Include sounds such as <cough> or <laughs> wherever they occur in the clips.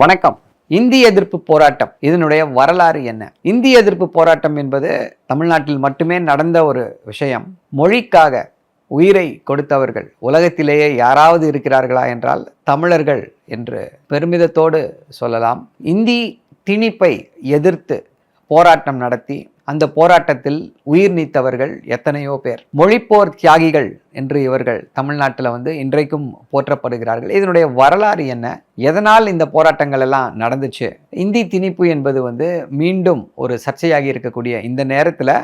வணக்கம். இந்திய எதிர்ப்பு போராட்டம் இதனுடைய வரலாறு என்ன? இந்திய எதிர்ப்பு போராட்டம் என்பது தமிழ்நாட்டில் மட்டுமே நடந்த ஒரு விஷயம். மொழிக்காக உயிரை கொடுத்தவர்கள் உலகத்திலேயே யாராவது இருக்கிறார்களா என்றால் தமிழர்கள் என்று பெருமிதத்தோடு சொல்லலாம். இந்தி திணிப்பை எதிர்த்து போராட்டம் நடத்தி அந்த போராட்டத்தில் உயிர் நீத்தவர்கள் எத்தனையோ பேர். மொழிப்போர் தியாகிகள் என்று இவர்கள் தமிழ்நாட்டில் வந்து இன்றைக்கும் போற்றப்படுகிறார்கள். இதனுடைய வரலாறு என்ன? எதனால் இந்த போராட்டங்கள் எல்லாம் நடந்துச்சு? இந்தி திணிப்பு என்பது வந்து மீண்டும் ஒரு சர்ச்சையாகி இருக்கக்கூடிய இந்த நேரத்தில்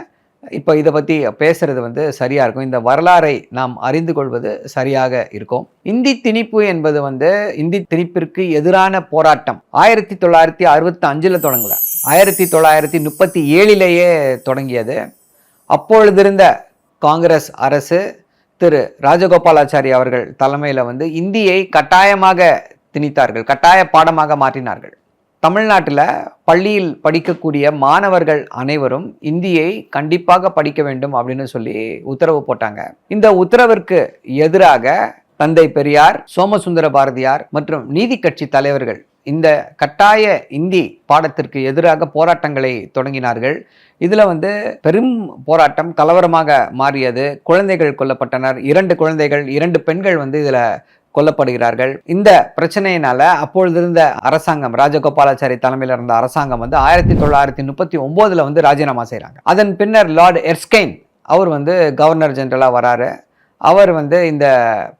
இப்போ இதை பற்றி பேசுகிறது வந்து சரியாக இருக்கும். இந்த வரலாறை நாம் அறிந்து கொள்வது சரியாக இருக்கும். இந்தி திணிப்பு என்பது வந்து இந்தி திணிப்பிற்கு எதிரான போராட்டம். ஆயிரத்தி தொள்ளாயிரத்தி அறுபத்தி அஞ்சில் தொடங்கல. ஆயிரத்தி தொள்ளாயிரத்தி முப்பத்தி ஏழிலேயே தொடங்கியது. அப்பொழுதிருந்த காங்கிரஸ் அரசு திரு ராஜகோபாலாச்சாரி அவர்கள் தலைமையில் வந்து இந்தியை கட்டாயமாக திணித்தார்கள். கட்டாய பாடமாக மாற்றினார்கள். தமிழ்நாட்டில் பள்ளியில் படிக்கக்கூடிய மாணவர்கள் அனைவரும் இந்தியை கண்டிப்பாக படிக்க வேண்டும் அப்படின்னு சொல்லி உத்தரவு போட்டாங்க. இந்த உத்தரவிற்கு எதிராக தந்தை பெரியார் சோமசுந்தர பாரதியார் மற்றும் நீதி கட்சி தலைவர்கள் இந்த கட்டாய இந்தி பாடத்திற்கு எதிராக போராட்டங்களை தொடங்கினார்கள். இதில் வந்து பெரும் போராட்டம் கலவரமாக மாறியது. குழந்தைகள் கொல்லப்பட்டனர். இரண்டு குழந்தைகள் இரண்டு பெண்கள் வந்து இதில் கொல்லப்படுகிறார்கள். இந்த பிரச்சனையினால அப்பொழுது இருந்த அரசாங்கம் ராஜகோபாலாச்சாரி தலைமையில் இருந்த அரசாங்கம் வந்து ஆயிரத்தி தொள்ளாயிரத்தி முப்பத்தி ஒன்பதுல வந்து ராஜினாமா செய்கிறாங்க அதன் பின்னர் லார்டு எர்ஸ்கைன் அவர் வந்து கவர்னர் ஜெனரலாக வராரு. அவர் வந்து இந்த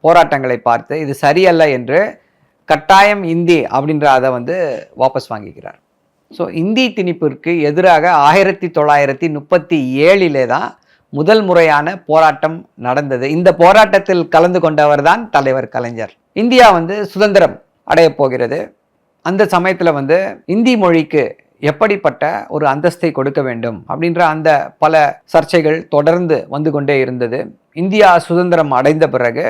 போராட்டங்களை பார்த்து இது சரியல்ல என்று கட்டாயம் இந்தி அப்படின்ற அதை வந்து வாபஸ் வாங்கிக்கிறார். ஸோ இந்தி திணிப்பிற்கு எதிராக ஆயிரத்தி தொள்ளாயிரத்தி முப்பத்தி ஏழிலே தான் முதல் முறையான போராட்டம் நடந்தது. இந்த போராட்டத்தில் கலந்து கொண்டவர் தான் தலைவர் கலைஞர். இந்தியா வந்து சுதந்திரம் அடையப் போகிறது. அந்த சமயத்தில் வந்து இந்தி மொழிக்கு எப்படிப்பட்ட ஒரு அந்தஸ்தை கொடுக்க வேண்டும் அப்படின்ற அந்த பல சர்ச்சைகள் தொடர்ந்து வந்து கொண்டே இருந்தது. இந்தியா சுதந்திரம் அடைந்த பிறகு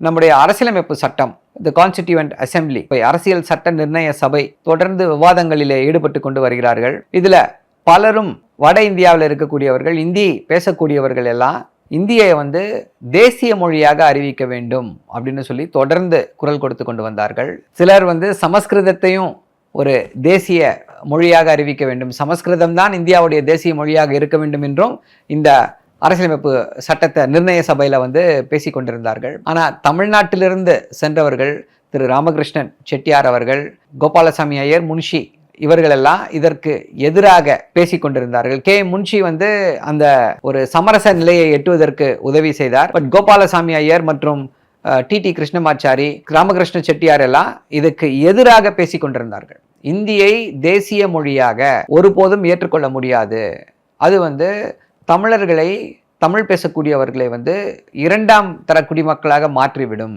நம்முடைய அரசியலமைப்பு சட்டம் த கான்ஸ்டிடியூவன்ட் அசெம்பிளி இப்போ அரசியல் சட்ட நிர்ணய சபை தொடர்ந்து விவாதங்களிலே ஈடுபட்டு கொண்டு வருகிறார்கள். இதில் பலரும் வட இந்தியாவில் இருக்கக்கூடியவர்கள் இந்தி பேசக்கூடியவர்கள் எல்லாம் இந்தியை வந்து தேசிய மொழியாக அறிவிக்க வேண்டும் அப்படின்னு சொல்லி தொடர்ந்து குரல் கொடுத்து கொண்டு வந்தார்கள். சிலர் வந்து சமஸ்கிருதத்தையும் ஒரு தேசிய மொழியாக அறிவிக்க வேண்டும். சமஸ்கிருதம் தான் இந்தியாவுடைய தேசிய மொழியாக இருக்க வேண்டும் என்றும் இந்த அரசியலமைப்பு சட்டத்தை நிர்ணய சபையில் வந்து பேசி கொண்டிருந்தார்கள். ஆனால் தமிழ்நாட்டிலிருந்து சென்றவர்கள் திரு ராமகிருஷ்ணன் செட்டியார் அவர்கள் கோபாலசாமி ஐயர் முன்ஷி இவர்களெல்லாம் இதற்கு எதிராக பேசி கொண்டிருந்தார்கள் கே. முன்ஷி வந்து அந்த ஒரு சமரச நிலையை எட்டுவதற்கு உதவி செய்தார். பட் கோபாலசாமி ஐயர் மற்றும் டி. டி. கிருஷ்ணமாச்சாரி ராமகிருஷ்ண செட்டியார் எல்லாம் இதுக்கு எதிராக பேசிக்கொண்டிருந்தார்கள். இந்தியை தேசிய மொழியாக ஒருபோதும் ஏற்றுக்கொள்ள முடியாது. அது வந்து தமிழர்களை தமிழ் பேசக்கூடியவர்களை வந்து இரண்டாம் தர குடிமக்களாக மாற்றிவிடும்.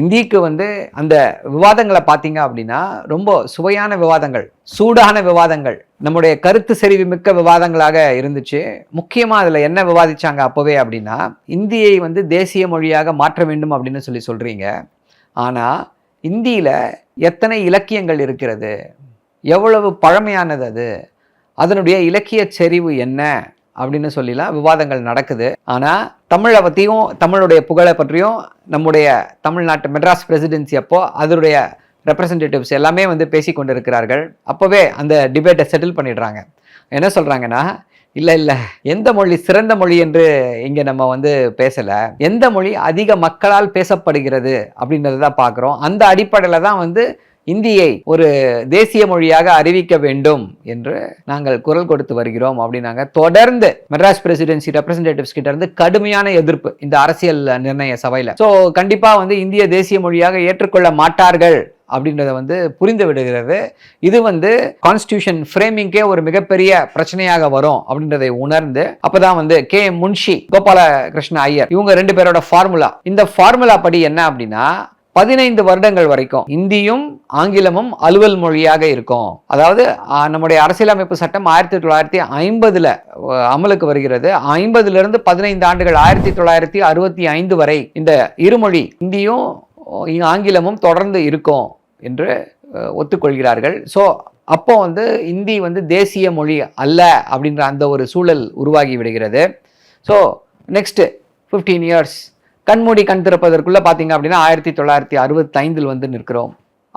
இந்திக்கு வந்து அந்த விவாதங்களை பார்த்தீங்க அப்படின்னா ரொம்ப சுவையான விவாதங்கள் சூடான விவாதங்கள் நம்முடைய கருத்து செறிவு மிக்க விவாதங்களாக இருந்துச்சு. முக்கியமாக அதில் என்ன விவாதிச்சாங்க அப்போவே அப்படின்னா இந்தியை வந்து தேசிய மொழியாக மாற்ற வேண்டும் அப்படின்னு சொல்லி சொல்கிறீங்க ஆனால் இந்தியில் எத்தனை இலக்கியங்கள் இருக்கிறது? எவ்வளவு பழமையானது அது? அதனுடைய இலக்கிய செறிவு என்ன? அப்படின்னு சொல்லிலாம் விவாதங்கள் நடக்குது. ஆனால் தமிழை பற்றியும் தமிழுடைய புகழை பற்றியும் நம்முடைய தமிழ்நாட்டு மெட்ராஸ் பிரசிடென்சி அப்போ அதனுடைய ரெப்ரசன்டேட்டிவ்ஸ் எல்லாமே வந்து பேசி கொண்டு இருக்கிறார்கள் அப்போவே அந்த டிபேட்டை செட்டில் பண்ணிடுறாங்க. என்ன சொல்கிறாங்கன்னா இல்லை இல்லை எந்த மொழி சிறந்த மொழி என்று இங்கே நம்ம வந்து பேசலை. எந்த மொழி அதிக மக்களால் பேசப்படுகிறது? அப்படின்றத தான் பார்க்குறோம். அந்த அடிப்படையில் தான் வந்து இந்தியை ஒரு தேசிய மொழியாக அறிவிக்க வேண்டும் என்று நாங்கள் குரல் கொடுத்து வருகிறோம் அப்படின்னாங்க. தொடர்ந்து மெட்ராஸ் பிரசிடென்சி ரெப்ரசன்டேட்டிவ்ஸ் கிட்ட இருந்து கடுமையான எதிர்ப்பு இந்த அரசியல் நிர்ணய சபையில. ஸோ கண்டிப்பா வந்து இந்திய தேசிய மொழியாக ஏற்றுக்கொள்ள மாட்டார்கள் அப்படின்றத வந்து புரிந்து விடுகிறது. இது வந்து கான்ஸ்டியூஷன் ஃப்ரேமிங்கே ஒரு மிகப்பெரிய பிரச்சனையாக வரும் அப்படின்றதை உணர்ந்து அப்போதான் வந்து கே. முன்ஷி கோபாலகிருஷ்ண ஐயர் இவங்க ரெண்டு பேரோட ஃபார்முலா இந்த ஃபார்முலா படி என்ன அப்படின்னா பதினைந்து வருடங்கள் வரைக்கும் இந்தியும் ஆங்கிலமும் அலுவல் மொழியாக இருக்கும். அதாவது நம்முடைய அரசியலமைப்பு சட்டம் ஆயிரத்தி தொள்ளாயிரத்தி ஐம்பதுல அமலுக்கு வருகிறது. ஐம்பதுல இருந்து பதினைந்து ஆண்டுகள் ஆயிரத்தி தொள்ளாயிரத்தி அறுபத்தி ஐந்து வரை இந்த இருமொழி இந்தியும் ஆங்கிலமும் தொடர்ந்து இருக்கும் என்று ஒத்துக்கொள்கிறார்கள். ஸோ அப்போ வந்து இந்தி வந்து தேசிய மொழி அல்ல அப்படின்ற அந்த ஒரு சூழல் உருவாகி விடுகிறது. ஸோ நெக்ஸ்ட்டு ஃபிஃப்டீன் இயர்ஸ் கண்மூடி கண் திறப்பதற்குள்ளே பார்த்தீங்க அப்படின்னா ஆயிரத்தி தொள்ளாயிரத்தி அறுபத்தைந்தில் வந்து நிற்கிறோம்.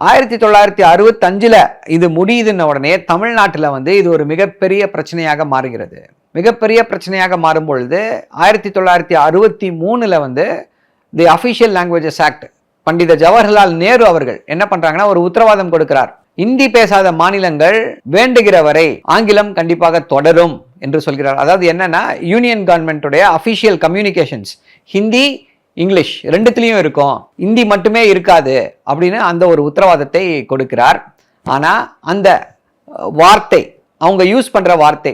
ஆயிரத்தி தொள்ளாயிரத்தி அறுபத்தஞ்சில் இது முடியுதுன்ன உடனே தமிழ்நாட்டில் வந்து இது ஒரு மிகப்பெரிய பிரச்சனையாக மாறுகிறது. மிகப்பெரிய பிரச்சனையாக மாறும் பொழுது ஆயிரத்தி தொள்ளாயிரத்தி அறுபத்தி மூணில் வந்து the official languages act Pandit Jawaharlal Nehru அவர்கள் என்ன பண்ணுறாங்கன்னா ஒரு உத்தரவாதம் கொடுக்கிறார். இந்தி பேசாத மாநிலங்கள் வேண்டுகிற வரை ஆங்கிலம் கண்டிப்பாக தொடரும் என்று சொல்கிறார். அதாவது என்னன்னா யூனியன் கவர்மெண்ட்டுடைய அஃபிஷியல் கம்யூனிகேஷன்ஸ் ஹிந்தி இங்கிலீஷ் ரெண்டுத்துலேயும் இருக்கும். இந்தி மட்டுமே இருக்காது அப்படின்னு அந்த ஒரு உத்தரவாதத்தை கொடுக்கிறார். ஆனால் அந்த வார்த்தை அவங்க யூஸ் பண்ணுற வார்த்தை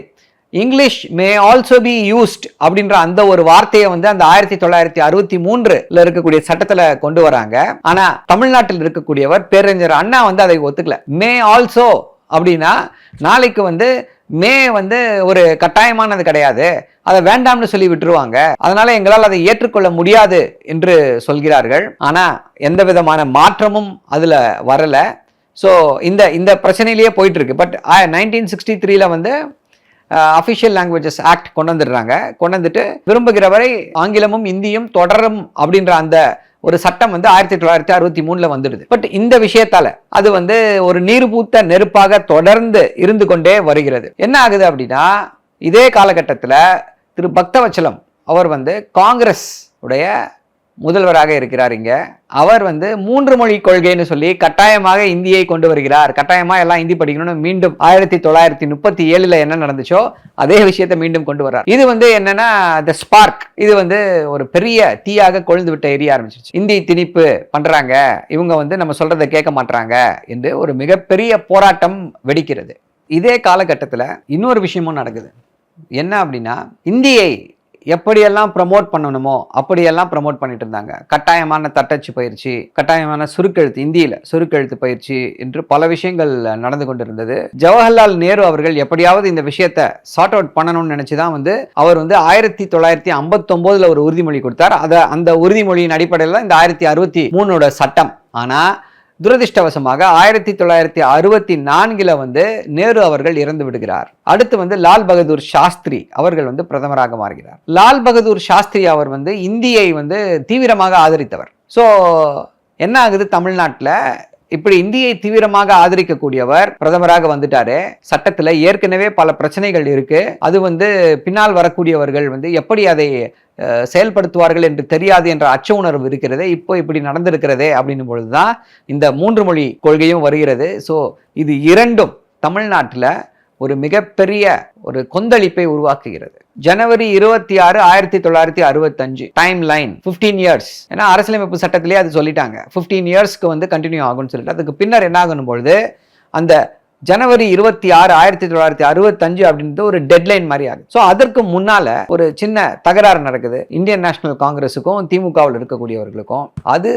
English may also be used அப்படின்ற அந்த ஒரு வார்த்தையை வந்து அந்த ஆயிரத்தி தொள்ளாயிரத்தி அறுபத்தி மூன்றுல இருக்கக்கூடிய சட்டத்தில் கொண்டு வராங்க. ஆனால் தமிழ்நாட்டில் இருக்கக்கூடியவர் பேரறிஞர் அண்ணா வந்து அதை ஒத்துக்கல. மே ஆல்சோ அப்படின்னா நாளைக்கு வந்து மே வந்து ஒரு கட்டாயமானது கிடையாது. அதை வேண்டாம்னு சொல்லி விட்டுருவாங்க. அதனால எங்களால் அதை ஏற்றுக்கொள்ள முடியாது என்று சொல்கிறார்கள். ஆனால் எந்த விதமான மாற்றமும் அதில் வரலை. ஸோ இந்த இந்த பிரச்சனையிலேயே போயிட்டுருக்கு. பட் நைன்டீன் சிக்ஸ்டி த்ரீல வந்து அஃபிஷியல் லாங்குவேஜஸ் ஆக்ட் கொண்டு வந்துடுறாங்க. கொண்டு வந்துட்டு விரும்புகிற வரை ஆங்கிலமும் இந்தியும் தொடரும் அப்படின்ற அந்த ஒரு சட்டம் வந்து ஆயிரத்தி தொள்ளாயிரத்தி அறுபத்தி மூணுல வந்துடுது. பட் இந்த விஷயத்தால அது வந்து ஒரு நீர்பூத்த நெருப்பாக தொடர்ந்து இருந்து கொண்டே வருகிறது. என்ன ஆகுது அப்படின்னா இதே காலகட்டத்தில் திரு பக்தவச்சலம் அவர் வந்து காங்கிரஸ் உடைய முதல்வராக இருக்கிறார் இங்கே. அவர் வந்து மூன்று மொழி கொள்கைன்னு சொல்லி கட்டாயமாக இந்தியை கொண்டு வருகிறார். கட்டாயமாக எல்லாம் இந்தி படிக்கணும்னு மீண்டும் ஆயிரத்தி தொள்ளாயிரத்தி முப்பத்தி ஏழில் என்ன நடந்துச்சோ அதே விஷயத்தை மீண்டும் கொண்டு வர்றார். இது வந்து என்னன்னா த ஸ்பார்க் இது வந்து ஒரு பெரிய தீயாக கொழுந்து விட்ட எரிய ஆரம்பிச்சிருச்சு. இந்தி திணிப்பு பண்ணுறாங்க இவங்க வந்து நம்ம சொல்றதை கேட்க மாட்றாங்க என்று ஒரு மிகப்பெரிய போராட்டம் வெடிக்கிறது. இதே காலகட்டத்தில் இன்னொரு விஷயமும் நடக்குது. என்ன அப்படின்னா இந்தியை எப்படியெல்லாம் ப்ரமோட் பண்ணணுமோ அப்படியெல்லாம் ப்ரமோட் பண்ணிட்டு இருந்தாங்க. கட்டாயமான தட்டச்சு பயிற்சி கட்டாயமான சுருக்கெழுத்து இந்தியில சுருக்கெழுத்து பயிற்சி என்று பல விஷயங்கள் நடந்து கொண்டிருந்தது. ஜவஹர்லால் நேரு அவர்கள் எப்படியாவது இந்த விஷயத்தை சார்ட் அவுட் பண்ணணும்னு நினச்சி தான் வந்து அவர் வந்து ஆயிரத்தி தொள்ளாயிரத்தி ஐம்பத்தொம்போதில் ஒரு உறுதிமொழி கொடுத்தார். அதை அந்த உறுதிமொழியின் அடிப்படையில் இந்த ஆயிரத்தி அறுபத்தி மூணோட சட்டம். ஆனால் துரதிர்ஷ்டவசமாக ஆயிரத்தி தொள்ளாயிரத்தி அறுபத்தி நான்கில் வந்து நேரு அவர்கள் இறந்து விடுகிறார். அடுத்து வந்து லால் பகதூர் சாஸ்திரி அவர்கள் வந்து பிரதமராக மாறுகிறார். லால் பகதூர் சாஸ்திரி அவர் வந்து இந்தியை வந்து தீவிரமாக ஆதரித்தவர். ஸோ என்ன ஆகுது தமிழ்நாட்டில்? இப்படி இந்தியை தீவிரமாக ஆதரிக்கக்கூடியவர் பிரதமராக வந்துட்டாரு. சட்டத்தில் ஏற்கனவே பல பிரச்சனைகள் இருக்கு. அது வந்து பின்னால் வரக்கூடியவர்கள் வந்து எப்படி அதை செயல்படுத்துவார்கள் என்று தெரியாது என்ற அச்ச உணர்வு இருக்கிறதே. இப்போ இப்படி நடந்திருக்கிறதே அப்படின்னும் பொழுதுதான் இந்த மூன்று மொழி கொள்கையும் வருகிறது. ஸோ இது இரண்டும் தமிழ்நாட்டில் ஒரு மிகப்பெரிய ஒரு கொந்தளிப்பை உருவாக்குகிறது. ஜனவரி இருபத்தி ஆறு ஆயிரத்தி தொள்ளாயிரத்தி அறுபத்தஞ்சு டைம் லைன் பிப்டீன் இயர்ஸ் ஏன்னா அரசியலமைப்பு சட்டத்திலேயே அது சொல்லிட்டாங்க. ஃபிஃப்டீன் இயர்ஸ்க்கு வந்து கண்டினியூ ஆகும்னு சொல்லிட்டு. அதுக்கு பின்னர் என்ன ஆகணும் பொழுது அந்த ஜனவரி இருபத்தி ஆறு ஆயிரத்தி தொள்ளாயிரத்தி அறுபத்தஞ்சு அப்படின்றது ஒரு டெட்லைன் மாதிரி ஆகுது. ஸோ அதற்கு முன்னால ஒரு சின்ன தகராறு நடக்குது. இந்தியன் நேஷனல் காங்கிரஸுக்கும் திமுகவில் இருக்கக்கூடியவர்களுக்கும். அது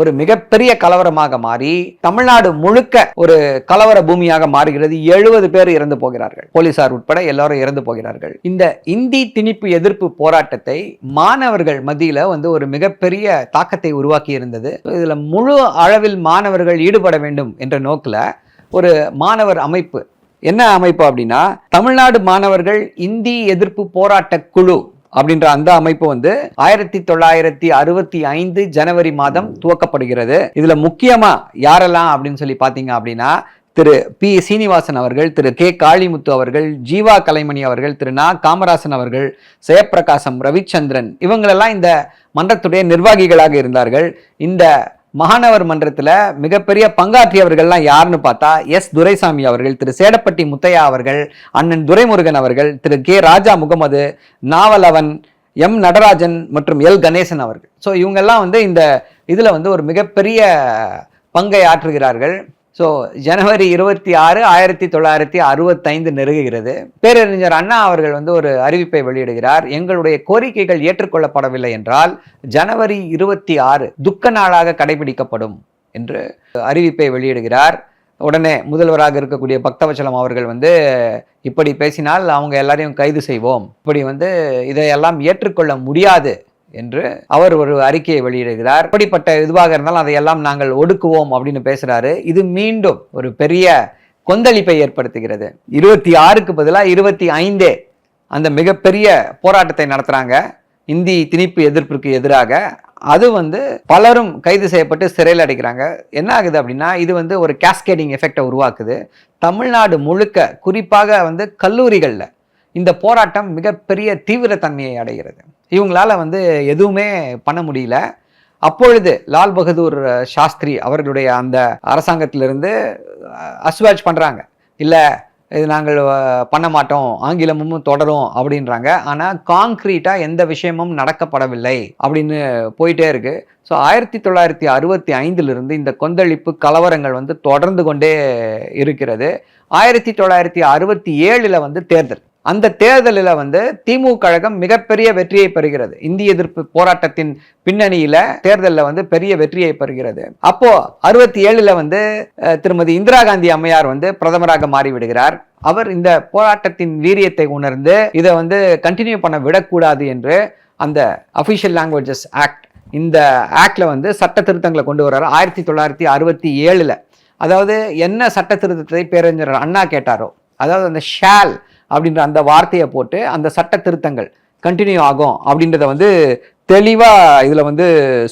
ஒரு மிகப்பெரிய கலவரமாக மாறி தமிழ்நாடு முழுக்க ஒரு கலவர பூமியாக மாறுகிறது. எழுபது பேர் இறந்து போகிறார்கள். போலீசார் உட்பட எல்லாரும் இறந்து போகிறார்கள். இந்த இந்தி திணிப்பு எதிர்ப்பு போராட்டத்தை மாணவர்கள் மத்தியில வந்து ஒரு மிகப்பெரிய தாக்கத்தை உருவாக்கி இருந்தது. இதுல முழு அளவில் மாணவர்கள் ஈடுபட வேண்டும் என்ற நோக்கில் ஒரு மாணவர் அமைப்பு. என்ன அமைப்பு அப்படின்னா தமிழ்நாடு மாணவர்கள் இந்தி எதிர்ப்பு போராட்ட குழு அப்படின்ற அந்த அமைப்பு வந்து ஆயிரத்தி தொள்ளாயிரத்தி அறுபத்தி ஐந்து ஜனவரி மாதம் துவக்கப்படுகிறது. இதுல முக்கியமா யாரெல்லாம் அப்படின்னு சொல்லி பாத்தீங்க அப்படின்னா திரு பி. சீனிவாசன் அவர்கள் திரு கே. காளிமுத்து அவர்கள் ஜீவா கலைமணி அவர்கள் திரு நா. காமராசன் அவர்கள் ஜெயப்பிரகாசம் ரவிச்சந்திரன் இவங்களெல்லாம் இந்த மன்றத்துடைய நிர்வாகிகளாக இருந்தார்கள். இந்த மாநவர் மன்றத்தில் மிகப்பெரிய பங்காற்றியவர்கள்லாம் யாருன்னு பார்த்தா எஸ். துரைசாமி அவர்கள் திரு. சேடப்பட்டி முத்தையா அவர்கள் அண்ணன் துரைமுருகன் அவர்கள் திரு. கே. ராஜா முகமது நாவலவன் எம். நடராஜன் மற்றும் எல். கணேசன் அவர்கள். ஸோ இவங்கெல்லாம் வந்து இந்த இதில் வந்து ஒரு மிகப்பெரிய பங்கை ஆற்றுகிறார்கள். ஸோ ஜனவரி இருபத்தி ஆறு ஆயிரத்தி தொள்ளாயிரத்தி அறுபத்தைந்து நெருங்குகிறது. பேரறிஞர் அண்ணா அவர்கள் வந்து ஒரு அறிவிப்பை வெளியிடுகிறார். எங்களுடைய கோரிக்கைகள் ஏற்றுக்கொள்ளப்படவில்லை என்றால் ஜனவரி இருபத்தி ஆறு துக்க நாளாக கடைபிடிக்கப்படும் என்று அறிவிப்பை வெளியிடுகிறார். உடனே முதல்வராக இருக்கக்கூடிய பக்தவச்சலம் அவர்கள் வந்து இப்படி பேசினால் அவங்க எல்லாரையும் கைது செய்வோம். இப்படி வந்து இதையெல்லாம் ஏற்றுக்கொள்ள முடியாது. என்று அவர் ஒரு அறிக்கையை வெளியிடுகிறார். அப்படிப்பட்ட இதுவாக இருந்தாலும் அதையெல்லாம் நாங்கள் ஒடுக்குவோம் அப்படின்னு பேசுறாரு. இது மீண்டும் ஒரு பெரிய கொந்தளிப்பை ஏற்படுத்துகிறது. இருபத்தி ஆறுக்கு பதிலாக இருபத்தி ஐந்தே அந்த மிகப்பெரிய போராட்டத்தை நடத்துறாங்க. இந்தி திணிப்பு எதிர்ப்பிற்கு எதிராக. அது வந்து பலரும் கைது செய்யப்பட்டு சிறையில் அடைக்கிறாங்க. என்ன ஆகுது அப்படின்னா இது வந்து ஒரு கேஸ்கேடிங் எஃபெக்டை உருவாக்குது. தமிழ்நாடு முழுக்க குறிப்பாக வந்து கல்லூரிகளில் இந்த போராட்டம் மிகப்பெரிய தீவிரத்தன்மையை அடைகிறது. இவங்களால வந்து எதுவுமே பண்ண முடியல. அப்பொழுது லால் பகதூர் சாஸ்திரி அவர்களுடைய அந்த அரசாங்கத்திலிருந்து அஸ்வாஜ் பண்ணுறாங்க இல்லை இது நாங்கள் பண்ண மாட்டோம் ஆங்கிலமும் தொடரும் அப்படின்றாங்க. ஆனால் காங்க்ரீட்டாக எந்த விஷயமும் நடக்கப்படவில்லை அப்படின்னு போயிட்டே இருக்குது ஸோ ஆயிரத்தி தொள்ளாயிரத்தி அறுபத்தி ஐந்திலிருந்து இந்த கொந்தளிப்பு கலவரங்கள் வந்து தொடர்ந்து கொண்டே இருக்கிறது. ஆயிரத்தி தொள்ளாயிரத்தி அறுபத்தி ஏழில் வந்து தேர்தல். அந்த தேர்தலில் வந்து திமுக கழகம் மிகப்பெரிய வெற்றியை பெறுகிறது. இந்திய எதிர்ப்பு போராட்டத்தின் பின்னணியில தேர்தலில் வந்து பெரிய வெற்றியை பெறுகிறது. அப்போ அறுபத்தி ஏழுல வந்து திருமதி இந்திரா காந்தி அம்மையார் வந்து பிரதமராக மாறிவிடுகிறார். அவர் இந்த போராட்டத்தின் வீரியத்தை உணர்ந்து இதை வந்து கண்டினியூ பண்ண விடக்கூடாது என்று அந்த அஃபிஷியல் லாங்குவேஜஸ் ஆக்ட் இந்த ஆக்ட்ல வந்து சட்ட திருத்தங்களை கொண்டு வர்றாரு. ஆயிரத்தி தொள்ளாயிரத்தி அறுபத்தி ஏழுல. அதாவது என்ன சட்ட திருத்தத்தை பேரறிஞர் அண்ணா கேட்டாரோ அதாவது அந்த ஷால் அப்படின்ற அந்த வார்த்தையை போட்டு அந்த சட்ட திருத்தங்கள் கண்டினியூ ஆகும் அப்படின்றத வந்து தெளிவாக இதில் வந்து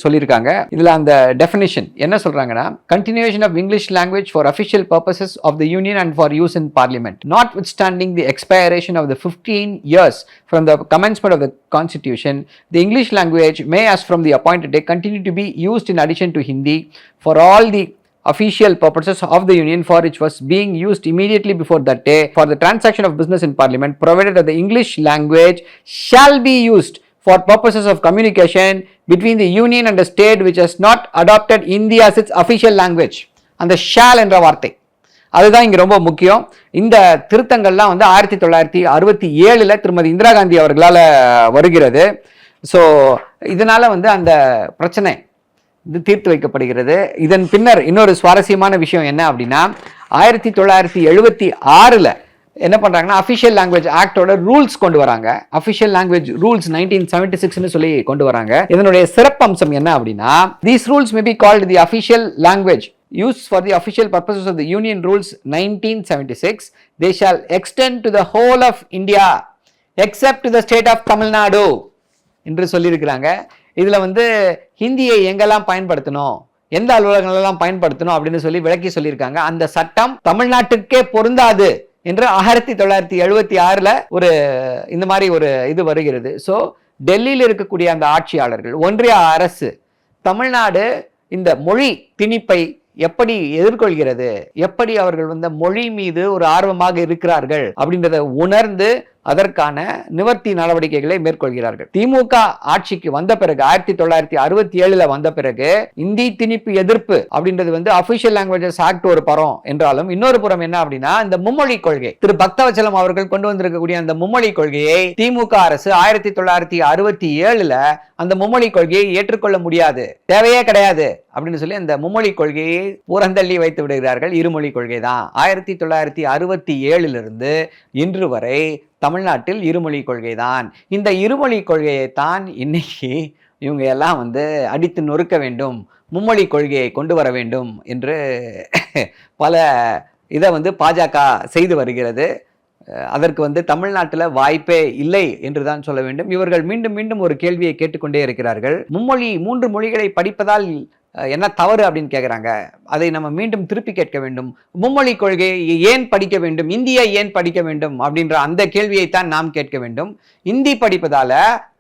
சொல்லியிருக்காங்க. இதில் அந்த டெஃபினிஷன் என்ன சொல்கிறாங்கன்னா continuation of English language for official purposes of the union and for use in parliament notwithstanding the expiration of the fifteen years from the commencement of the constitution the English language may as from the appointed day continue to be used in addition to Hindi for all the official purposes of the union for which was being used immediately before that day for the transaction of business in parliament provided that the english language shall be used for purposes of communication between the union and the state which has not adopted India as its official language அந்த shall என்ற வார்த்தை அதுதான் இங்கே ரொம்ப முக்கியம் இந்த திருத்தங்கள்லாம் வந்து ஆயிரத்தி தொள்ளாயிரத்தி அறுபத்தி ஏழில் திருமதி இந்திரா காந்தி அவர்களால் வருகிறது ஸோ இதனால் வந்து அந்த பிரச்சனை இது தீர்த்து வைக்கப்படுகிறது. இதன் பின்னர் இன்னொரு சுவாரஸ்யமான விஷயம் என்ன அப்படின்னா ஆயிரத்தி தொள்ளாயிரத்தி எழுபத்தி ஆறில் என்ன பண்ணுறாங்கன்னா அஃபிஷியல் லாங்குவேஜ் ஆக்டோட ரூல்ஸ் கொண்டு வராங்க. Official language rules nineteen seventy சிக்ஸ்னு சொல்லி கொண்டு வராங்க. இதனுடைய சிறப்பம்சம் என்ன அப்படின்னா these rules may be called the official language use for the official purposes of the union rules nineteen seventy six they shall extend to the whole of India except the state of Tamil Nadu என்று சொல்லியிருக்கிறாங்க. இதில் வந்து ஹிந்தியை எங்கெல்லாம் பயன்படுத்தணும்? எந்த அலுவலகங்களெல்லாம் பயன்படுத்தணும்? அப்படின்னு சொல்லி விளக்கி சொல்லியிருக்காங்க. அந்த சட்டம் தமிழ்நாட்டுக்கே பொருந்தாது என்று ஆயிரத்தி தொள்ளாயிரத்தி எழுபத்தி ஆறில் ஒரு இந்த மாதிரி ஒரு இது வருகிறது. ஸோ டெல்லியில் இருக்கக்கூடிய அந்த ஆட்சியாளர்கள் ஒன்றிய அரசு தமிழ்நாடு இந்த மொழி திணிப்பை எப்படி எதிர்கொள்கிறது? எப்படி அவர்கள் வந்து மொழி மீது ஒரு ஆர்வமாக இருக்கிறார்கள்? அப்படின்றத உணர்ந்து அதற்கான நிவர்த்தி நடவடிக்கைகளை மேற்கொள்கிறார்கள். திமுக ஆட்சிக்கு வந்த பிறகு ஆயிரத்தி தொள்ளாயிரத்தி அறுபத்தி ஏழுல வந்த பிறகு இந்தி திணிப்பு எதிர்ப்பு அப்படின்றது வந்து அபிஷியல் லாங்குவேஜஸ் ஆக்ட் ஒரு பரம் என்றாலும் இன்னொரு புறம் என்ன அப்படின்னா இந்த மும்மொழி கொள்கை. திரு பக்தவச்சலம் அவர்கள் கொண்டு வந்திருக்கக்கூடிய அந்த மும்மொழி கொள்கையை திமுக அரசு ஆயிரத்தி தொள்ளாயிரத்தி அறுபத்தி ஏழுல அந்த மும்மொழி கொள்கையை ஏற்றுக்கொள்ள முடியாது. தேவையே கிடையாது. அப்படின்னு சொல்லி அந்த மும்மொழி கொள்கையை புறந்தள்ளி வைத்து விடுகிறார்கள். இருமொழி கொள்கை தான் ஆயிரத்தி தொள்ளாயிரத்தி அறுபத்தி ஏழிலிருந்து இன்று வரை தமிழ்நாட்டில் இருமொழி கொள்கை தான் இந்த இருமொழி கொள்கையை தான் இன்னைக்கு இவங்க எல்லாம் வந்து அடித்து நொறுக்க வேண்டும். மும்மொழி கொள்கையை கொண்டு வர வேண்டும் என்று பல இதை வந்து பாஜக செய்து வருகிறது. அதற்கு வந்து தமிழ்நாட்டில் வாய்ப்பே இல்லை என்றுதான் சொல்ல வேண்டும். இவர்கள் மீண்டும் மீண்டும் ஒரு கேள்வியை கேட்டுக்கொண்டே இருக்கிறார்கள். மும்மொழி மூன்று மொழிகளை படிப்பதால் என்ன தவறு அப்படின்னு கேட்குறாங்க அதை நம்ம மீண்டும் திருப்பி கேட்க வேண்டும். மும்மொழி கொள்கையை ஏன் படிக்க வேண்டும்? இந்தியை ஏன் படிக்க வேண்டும்? அப்படின்ற அந்த கேள்வியைத்தான் நாம் கேட்க வேண்டும். இந்தி படிப்பதால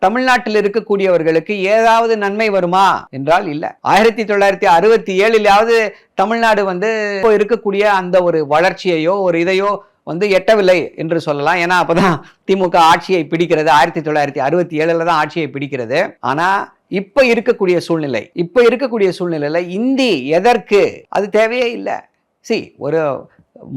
தமிழ்நாட்டில் இருக்கக்கூடியவர்களுக்கு ஏதாவது நன்மை வருமா என்றால் இல்லை. ஆயிரத்தி தொள்ளாயிரத்தி அறுபத்தி ஏழிலாவது தமிழ்நாடு வந்து இப்போ இருக்கக்கூடிய அந்த ஒரு வளர்ச்சியையோ ஒரு இதையோ வந்து எட்டவில்லை என்று சொல்லலாம். ஏன்னா அப்போதான் திமுக ஆட்சியை பிடிக்கிறது. ஆயிரத்தி தொள்ளாயிரத்தி அறுபத்தி ஏழில் தான் ஆட்சியை பிடிக்கிறது. ஆனால் இப்போ இருக்கக்கூடிய சூழ்நிலை இப்போ இருக்கக்கூடிய சூழ்நிலையில் இந்தி எதற்கு? அது தேவையே இல்லை. சி ஒரு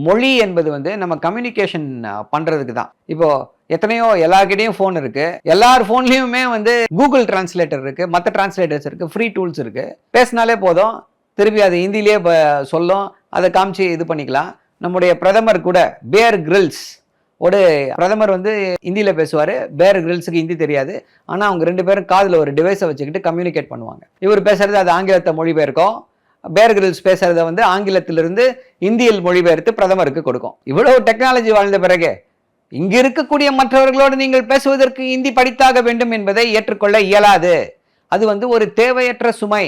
மொழி என்பது வந்து நம்ம கம்யூனிகேஷன் பண்ணுறதுக்கு தான். இப்போது எத்தனையோ எல்லாருக்கிட்டையும் ஃபோன் இருக்குது எல்லார் ஃபோன்லேயுமே வந்து கூகுள் டிரான்ஸ்லேட்டர் இருக்குது மற்ற டிரான்ஸ்லேட்டர்ஸ் இருக்குது ஃப்ரீ டூல்ஸ் இருக்குது பேசினாலே போதும். திருப்பி அது ஹிந்திலேயே சொல்லும். அதை காமிச்சு இது பண்ணிக்கலாம். நம்முடைய பிரதமர் கூட பேர் கிரில்ஸ் ஒரு பிரதமர் வந்து ஹிந்தியில் பேசுவார். பேர் கிரில்ஸுக்கு ஹிந்தி தெரியாது. ஆனால் அவங்க ரெண்டு பேரும் காதில் ஒரு டிவைஸை வச்சுக்கிட்டு கம்யூனிகேட் பண்ணுவாங்க. இவர் பேசுகிறது அது ஆங்கிலத்தை மொழிபெயர்க்கும். பேர் கிரில்ஸ் பேசுகிறத வந்து ஆங்கிலத்திலிருந்து இந்தியில் மொழிபெயர்த்து பிரதமருக்கு கொடுக்கும். இவ்வளவு டெக்னாலஜி வாழ்ந்த பிறகு இங்கு இருக்கக்கூடிய மற்றவர்களோடு நீங்கள் பேசுவதற்கு இந்தி படித்தாக வேண்டும் என்பதை ஏற்றுக்கொள்ள இயலாது. அது வந்து ஒரு தேவையற்ற சுமை.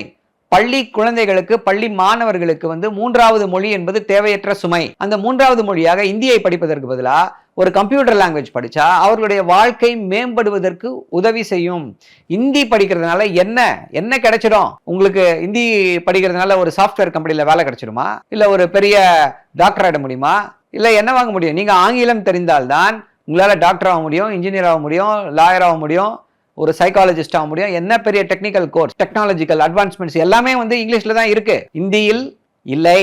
பள்ளி குழந்தைகளுக்கு பள்ளி மாணவர்களுக்கு வந்து மூன்றாவது மொழி என்பது தேவையற்ற சுமை. அந்த மூன்றாவது மொழியாக இந்தியை படிப்பதற்கு பதிலாக ஒரு கம்ப்யூட்டர் லாங்குவேஜ் படித்தா அவர்களுடைய வாழ்க்கை மேம்படுவதற்கு உதவி செய்யும். இந்தி படிக்கிறதுனால என்ன என்ன கிடைச்சிடும்? உங்களுக்கு இந்தி படிக்கிறதுனால ஒரு சாஃப்ட்வேர் கம்பெனியில் வேலை கிடைச்சிடுமா? இல்லை ஒரு பெரிய டாக்டர் ஆகிட முடியுமா? இல்லை என்ன வாங்க முடியும்? நீங்கள் ஆங்கிலம் தெரிந்தால்தான் உங்களால் டாக்டர் ஆக முடியும் இன்ஜினியர் ஆக முடியும் லாயர் ஆக முடியும் ஒரு சைக்காலஜிஸ்ட் ஆக முடியும். என்ன பெரிய டெக்னிக்கல் கோர்ஸ் டெக்னாலஜிக்கல் அட்வான்ஸ்மெண்ட்ஸ் எல்லாமே வந்து இங்கிலீஷில் தான் இருக்கு. இந்தியில் இல்லை.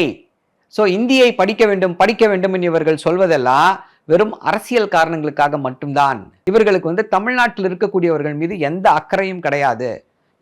ஸோ இந்தியை படிக்க வேண்டும் படிக்க வேண்டும் என்று இவர்கள் சொல்வதெல்லாம் வெறும் அரசியல் காரணங்களுக்காக மட்டும்தான். இவர்களுக்கு வந்து தமிழ்நாட்டில் இருக்கக்கூடியவர்கள் மீது எந்த அக்கறையும் கிடையாது.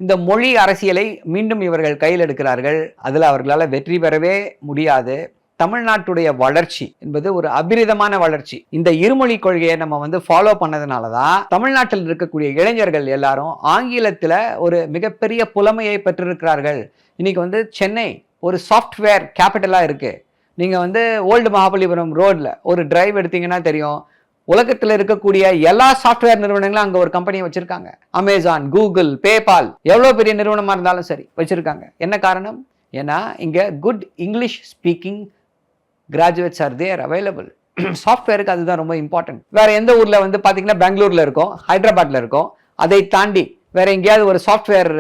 இந்த மொழி அரசியலை மீண்டும் இவர்கள் கையில் எடுக்கிறார்கள். அதில் அவர்களால் வெற்றி பெறவே முடியாது. தமிழ்நாட்டுடைய வளர்ச்சி என்பது ஒரு அபிரிதமான வளர்ச்சி. இந்த இருமொழி கொள்கையை நம்ம வந்து ஃபாலோ பண்ணதுனால தான் தமிழ்நாட்டில் இருக்கக்கூடிய இளைஞர்கள் எல்லாரும் ஆங்கிலத்தில் ஒரு மிகப்பெரிய புலமையை பெற்றிருக்கிறார்கள். இன்னைக்கு வந்து சென்னை ஒரு சாஃப்ட்வேர் கேபிட்டலாக இருக்குது நீங்கள் வந்து ஓல்டு மகாபலிபுரம் ரோடில் ஒரு டிரைவ் எடுத்தீங்கன்னா தெரியும். உலகத்தில் இருக்கக்கூடிய எல்லா சாஃப்ட்வேர் நிறுவனங்களும் அங்கே ஒரு கம்பெனியை வச்சுருக்காங்க. அமேசான் கூகுள் பேபால் எவ்வளோ பெரிய நிறுவனமாக இருந்தாலும் சரி வச்சுருக்காங்க. என்ன காரணம்? ஏன்னா இங்கே good English speaking graduates are there available சாஃப்ட்வேருக்கு அதுதான் ரொம்ப இம்பார்ட்டன்ட் வேற எந்த ஊர்ல வந்து பார்த்தீங்கன்னா பெங்களூர்ல இருக்கும் ஹைதராபாத்ல இருக்கும். அதை தாண்டி வேற எங்கேயாவது ஒரு சாஃப்ட்வேர்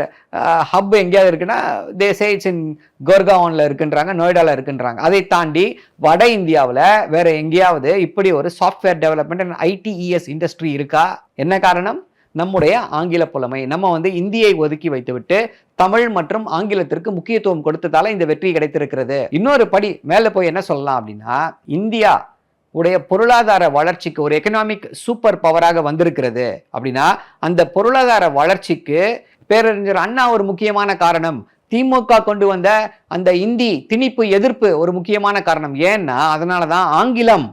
ஹப் எங்கேயாவது இருக்குன்னா தே சே இன் கோர்காவனில் இருக்குன்றாங்க நொய்டாவில் இருக்குன்றாங்க. அதை தாண்டி வட இந்தியாவில் வேற எங்கேயாவது இப்படி ஒரு software development and I T E S industry இருக்கா? என்ன காரணம்? நம்முடைய ஆங்கில புலமை. நம்ம வந்து இந்தியை ஒதுக்கி வைத்துவிட்டு தமிழ் மற்றும் ஆங்கிலத்திற்கு முக்கியத்துவம் கொடுத்ததால இந்த வெற்றி கிடைத்திருக்கிறது. இன்னொரு படி மேலே போய் என்ன சொல்லலாம் அப்படின்னா இந்தியா உடைய பொருளாதார வளர்ச்சிக்கு ஒரு எக்கனாமிக் சூப்பர் பவராக வந்திருக்கிறது. அப்படின்னா அந்த பொருளாதார வளர்ச்சிக்கு பேரறிஞர் அண்ணா ஒரு முக்கியமான காரணம். திமுக கொண்டு வந்த அந்த இந்தி திணிப்பு எதிர்ப்பு ஒரு முக்கியமான காரணம். ஏன்னா அதனால தான் ஆங்கிலம்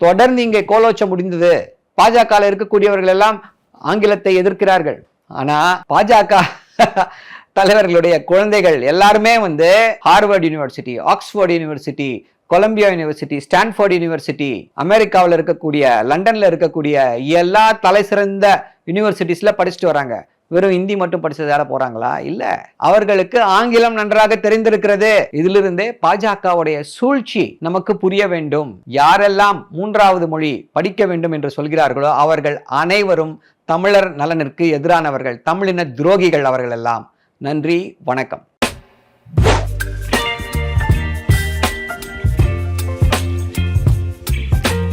தொடர்ந்து இங்கே கோலோச்ச முடிந்தது. பாஜக இருக்கக்கூடியவர்கள் எல்லாம் ஆங்கிலத்தை எதிர்க்கிறார்கள். ஆனா பாஜக <laughs> தலைவர்களுடைய குழந்தைகள் எல்லாருமே வந்து Harvard university Oxford university Columbia university Stanford university அமெரிக்காவில் இருக்கக்கூடிய லண்டன்ல இருக்கக்கூடிய எல்லா தலை சிறந்த யூனிவர்சிட்டிஸ்ல படிச்சுட்டு வராங்க. வெறும் இந்தி மட்டும் படிச்சதால போறாங்களா? இல்ல. அவர்களுக்கு ஆங்கிலம் நன்றாக தெரிந்திருக்கிறது. இதிலிருந்தே பாஜகவுடைய சூழ்ச்சி நமக்கு புரிய வேண்டும். யாரெல்லாம் மூன்றாவது மொழி படிக்க வேண்டும் என்று சொல்கிறார்களோ அவர்கள் அனைவரும் தமிழர் நலனிற்கு எதிரானவர்கள் தமிழின துரோகிகள் அவர்கள் எல்லாம் நன்றி வணக்கம்.